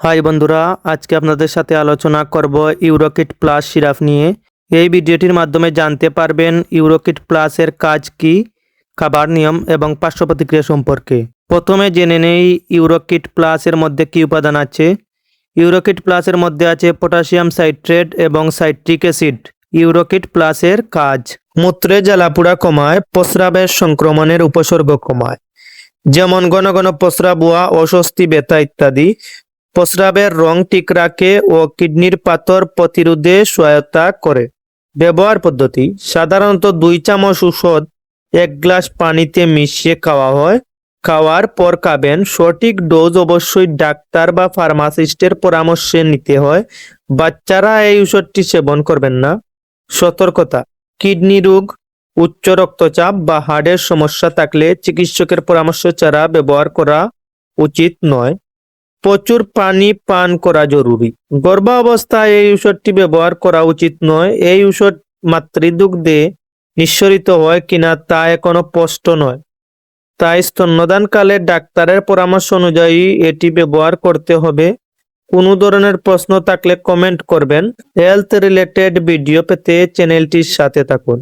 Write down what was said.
High বন্ধুরা, আজকে আপনাদের সাথে আলোচনা করব ইউরোকিট প্লাস সিরাপ নিয়ে। এই ভিডিওটির মাধ্যমে জানতে পারবেন ইউরোকিট প্লাসের কাজ কি, খাবার নিয়ম এবং পার্শ্ব প্রতিক্রিয়া সম্পর্কে। প্রথমে জেনে নেই ইউরোকিট প্লাসের মধ্যে কি উপাদান আছে। ইউরোকিট প্লাসের মধ্যে আছে পটাশিয়াম সাইট্রেট এবং সাইট্রিক অ্যাসিড। ইউরোকিট প্লাসের কাজ, মূত্রে জ্বালাপুড়া কমায়, প্রস্রাবের সংক্রমণের উপসর্গ কমায়। যেমন ঘন ঘন প্রস্রাব হওয়া, অস্বস্তি, ব্যথা ইত্যাদি। প্রস্রাবের রং ঠিক রাখে ও কিডনির পাথর প্রতিরোধে সহায়তা করে। ব্যবহার পদ্ধতি, সাধারণত দুই চামচ ঔষধ, এক গ্লাস পানিতে মিশিয়ে খাওয়া হয়। খাওয়ার পর খাবেন, সঠিক ডোজ অবশ্যই ডাক্তার বা ফার্মাসিস্টের পরামর্শে নিতে হয়। বাচ্চারা এই ওষুধটি সেবন করবেন না। সতর্কতা, কিডনি রোগ, উচ্চ রক্তচাপ বা হার্টের সমস্যা থাকলে চিকিৎসকের পরামর্শ ছাড়া ব্যবহার করা উচিত নয়। প্রচুর পানি পান করা জরুরি। গর্ভাবস্থায় এই ঔষধটি ব্যবহার করা উচিত নয়। এই ঔষধ মাতৃদুগ্ধে নিঃসরিত হয় কিনা তা এখনও স্পষ্ট নয়। তাই স্তন্যদানকালে ডাক্তারের পরামর্শ অনুযায়ী এটি ব্যবহার করতে হবে। কোনো ধরনের প্রশ্ন থাকলে কমেন্ট করবেন। হেলথ রিলেটেড ভিডিও পেতে চ্যানেলটির সাথে থাকুন।